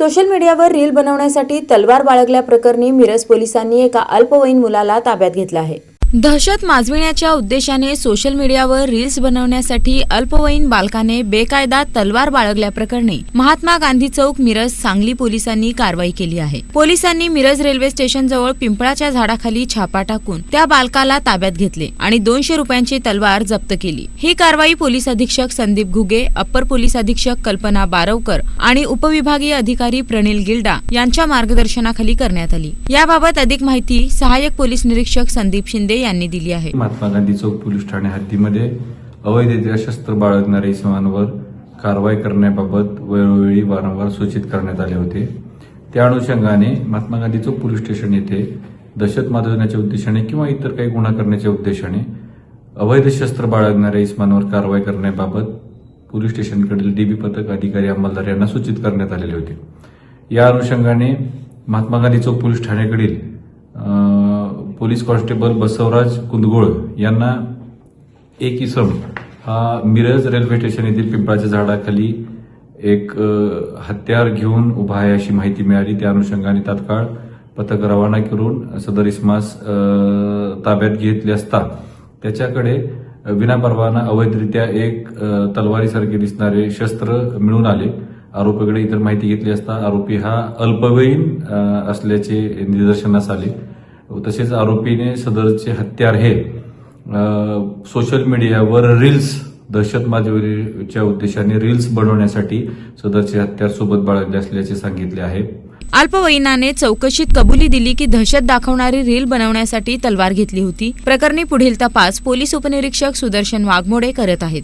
Social मीडियावर reel बनवण्यासाठी तलवार बाळगल्याप्रकरणी मिरज पोलिसांनी एका अल्पवयीन मुलाला ताब्यात घेतलं आहे. दहशत माजविण्याच्या उद्देशाने सोशल मीडियावर रील्स बनवण्यासाठी अल्पवयीन बालकाने बेकायदा तलवार बाळगल्याप्रकरणी महात्मा गांधी चौक मिरज सांगली पोलिसांनी कारवाई केली आहे. पोलिसांनी मिरज रेल्वे स्टेशन जवळ पिंपळाच्या झाडाखाली छापा टाकून त्या बालकाला ताब्यात घेतले आणि दोनशे रुपयांची तलवार जप्त केली. ही कारवाई पोलीस अधीक्षक संदीप घुगे अप्पर पोलीस अधीक्षक कल्पना बारवकर आणि उपविभागीय अधिकारी प्रणिल गिल्डा यांच्या मार्गदर्शनाखाली करण्यात आली. याबाबत अधिक माहिती सहाय्यक पोलीस निरीक्षक संदीप शिंदे यांनी दिली आहे. महात्मा गांधी चौक पोलीस ठाणे हद्दीमध्ये अवैधरित्या शस्त्र बाळगणाऱ्या इसमांवर कारवाई करण्याबाबत वेळोवेळी वारंवार सूचित करण्यात आले होते. त्या अनुषंगाने महात्मा गांधी चौक पोलीस स्टेशन येथे दहशत माजवण्याच्या उद्देशाने किंवा इतर काही गुन्हा करण्याच्या उद्देशाने अवैध शस्त्र बाळगणाऱ्या इसमांवर कारवाई करण्याबाबत पोलीस स्टेशनकडील डीबी पथक अधिकारी अंमलदार यांना सूचित करण्यात आलेले होते. या अनुषंगाने महात्मा गांधी चौक पोलीस ठाण्याकडील पोलीस कॉन्स्टेबल बसवराज कुंदगोळ यांना एक इसम हा मिरज रेल्वे स्टेशन येथील पिंपळाच्या झाडाखाली एक हत्यार घेऊन उभा आहे अशी माहिती मिळाली. त्या अनुषंगाने तात्काळ पथक रवाना करून सदर इस्मास ताब्यात घेतले असता त्याच्याकडे विनापरवाना अवैधरित्या एक तलवारीसारखे दिसणारे शस्त्र मिळून आले. आरोपीकडे इतर माहिती घेतली असता आरोपी हा अल्पवयीन असल्याचे निदर्शनास आले. तसेच आरोपीने सदरचे हत्यार हे सोशल मीडियावर रील्स दहशतवादीच्या उद्देशाने रील्स बनवण्यासाठी सदरचे हत्यार सोबत बाळगले असल्याचे सांगितले आहे. अल्पवयीनाने चौकशीत कबुली दिली की दहशत दाखवणारी रील बनवण्यासाठी तलवार घेतली होती. प्रकरणी पुढील तपास पोलीस उपनिरीक्षक सुदर्शन वाघमोडे करत आहेत.